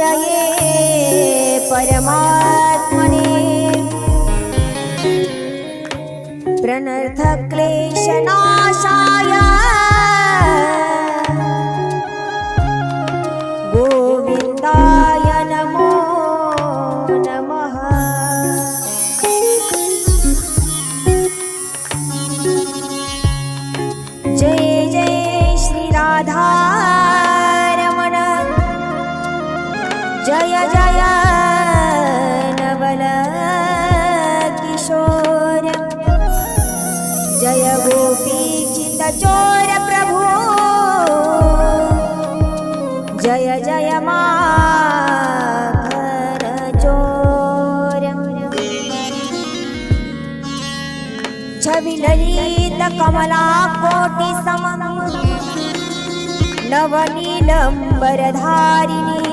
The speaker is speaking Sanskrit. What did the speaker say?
ये परमात्मने। प्रणर्थक्लेशनाशा जय जय नवल किशोर जय गोपीचितचोर प्रभो। जय जय माखरचोर छविललित कमला कोटि समम्। नवनीलम्बरधारिणी